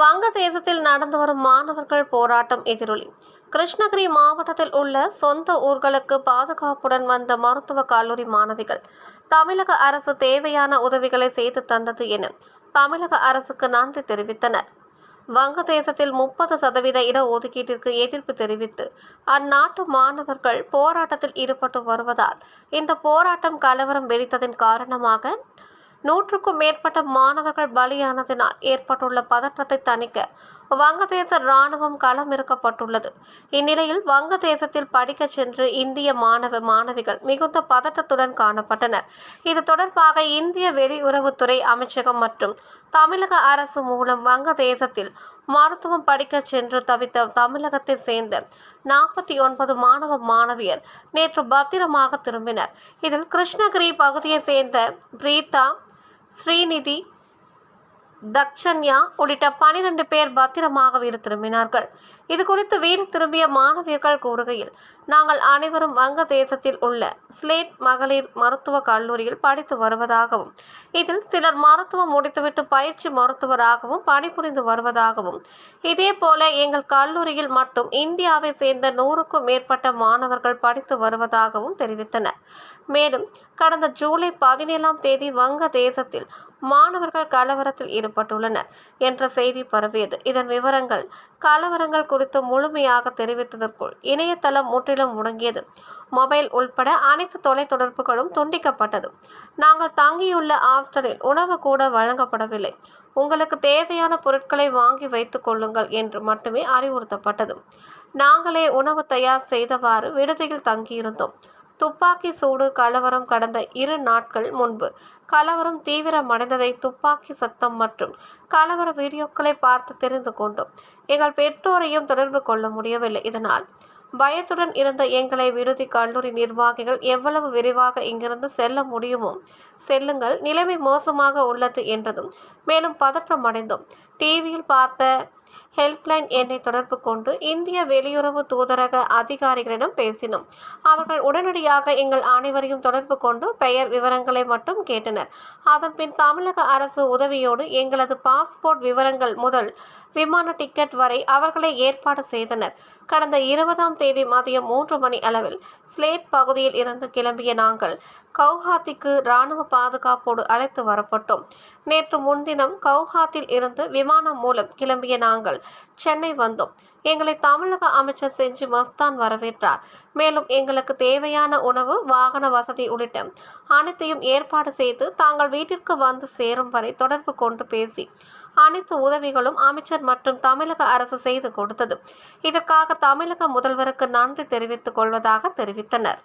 வங்கதேசத்தில் நடந்து வரும் மாணவர்கள் போராட்டம் எதிரொலி. கிருஷ்ணகிரி மாவட்டத்தில் உள்ள சொந்த ஊர்களுக்கு பாதுகாப்புடன் வந்த மருத்துவக் கல்லூரி மாணவிகள் தமிழக அரசு தேவையான உதவிகளை செய்து தந்தது என தமிழக அரசுக்கு நன்றி தெரிவித்தனர். வங்கதேசத்தில் முப்பது சதவீத இடஒதுக்கீட்டிற்கு எதிர்ப்பு தெரிவித்து அந்நாட்டு மாணவர்கள் போராட்டத்தில் ஈடுபட்டு வருவதால் இந்த போராட்டம் கலவரம் வெடித்ததன் காரணமாக நூற்றுக்கும் மேற்பட்ட மாணவர்கள் பலியானதினால் ஏற்பட்டுள்ள பதற்றத்தை தணிக்க வங்கதேச ராணுவம் களமிறக்கப்பட்டுள்ளது இந்நிலையில் வங்கதேசத்தில் படிக்கச் சென்று இந்திய மாணவ மாணவிகள் மிகுந்த பதட்டத்துடன் காணப்பட்டனர். இது தொடர்பாக இந்திய வெளியுறவுத்துறை அமைச்சகம் மற்றும் தமிழக அரசு மூலம் வங்கதேசத்தில் மருத்துவம் படிக்கச் சென்று தவித்த தமிழகத்தை சேர்ந்த நாற்பத்தி ஒன்பது மாணவ மாணவியர் நேற்று பத்திரமாக திரும்பினர். இதில் கிருஷ்ணகிரி பகுதியை சேர்ந்த பிரீதா श्रीनिधि தக்ஷன்யா உள்ளிட்ட பனிரெண்டு பேர் பத்திரமாக வீடு திரும்பினார்கள். இது குறித்து வீடு திரும்பிய மாணவியர்கள் கூறுகையில் நாங்கள் அனைவரும் வங்கதேசத்தில் உள்ள ஸ்லேட் மகளிர் மருத்துவக் கல்லூரியில் படித்து வருவதாகவும் இதில் சிலர் மருத்துவம் முடித்துவிட்டு பயிற்சி மருத்துவராகவும் பணிபுரிந்து வருவதாகவும் இதே போல எங்கள் கல்லூரியில் மட்டும் இந்தியாவை சேர்ந்த நூறுக்கும் மேற்பட்ட மாணவர்கள் படித்து வருவதாகவும் தெரிவித்தனர். மேலும் கடந்த ஜூலை பதினேழாம் தேதி வங்கதேசத்தில் மாணவர்கள் கலவரத்தில் ஈடுபட்டுள்ளனர் என்ற செய்தி பரவியது. இதன் விவரங்கள் கலவரங்கள் குறித்து முழுமையாக தெரிவித்ததற்குள் இணையதளம் முற்றிலும் முடங்கியது. மொபைல் உள்பட அனைத்து தொலைத்தொடர்புகளும் துண்டிக்கப்பட்டது. நாங்கள் தங்கியுள்ள ஹாஸ்டலில் உணவு கூட வழங்கப்படவில்லை. உங்களுக்கு தேவையான பொருட்களை வாங்கி வைத்துக் கொள்ளுங்கள் என்று மட்டுமே அறிவுறுத்தப்பட்டது. நாங்களே உணவு தயார் செய்தவாறு விடுதியில் தங்கியிருந்தோம். துப்பாக்கி சூடு கலவரம் கடந்த இரு நாட்கள் முன்பு. கலவரம் தீவிரமடைந்ததை துப்பாக்கி சத்தம் மற்றும் கலவர வீடியோக்களை பார்த்து தெரிந்து கொண்டோம். எங்கள் பெற்றோரையும் தொடர்பு கொள்ள முடியவில்லை. இதனால் பயத்துடன் இருந்த எங்களை விடுதி கல்லூரி நிர்வாகிகள் எவ்வளவு விரைவாக இங்கிருந்து செல்ல முடியுமோ செல்லுங்கள். நிலைமை மோசமாக உள்ளது என்றதும் மேலும் பதற்றம் அடைந்தோம் டிவியில் பார்த்த ஹெல்ப்லைன் எண்ணை தொடர்பு கொண்டு இந்திய வெளியுறவு தூதரக அதிகாரிகளிடம் பேசினோம். அவர்கள் உடனடியாக எங்கள் அனைவரையும் தொடர்பு கொண்டு பெயர் விவரங்களை மட்டும் கேட்டனர். அதன்பின் தமிழக அரசு உதவியோடு எங்களது பாஸ்போர்ட் விவரங்கள் முதல் விமான டிக்கெட் வரை அவர்களை ஏற்பாடு செய்தனர். கடந்த இருபதாம் தேதி மதியம் மூன்று மணி அளவில் ஸ்லேட் பகுதியில் இருந்து கிளம்பிய நாங்கள் கவுஹாத்திக்கு இராணுவ பாதுகாப்போடு அழைத்து வரப்பட்டோம். நேற்று முன்தினம் கவுஹாத்தில் இருந்து விமானம் மூலம் கிளம்பிய நாங்கள் சென்னை வந்தோம். எங்களை தமிழக அமைச்சர் செஞ்சு மஸ்தான் வரவேற்றார். மேலும் எங்களுக்கு தேவையான உணவு வாகன வசதி உள்ளிட்ட அனைத்தையும் ஏற்பாடு செய்து தாங்கள் வீட்டிற்கு வந்து சேரும் வரை தொடர்பு கொண்டு பேசி அனைத்து உதவிகளும் அமைச்சர் மற்றும் தமிழக அரசு செய்து கொடுத்தது. இதற்காக தமிழக முதல்வருக்கு நன்றி தெரிவித்துக் கொள்வதாக தெரிவித்தனர்.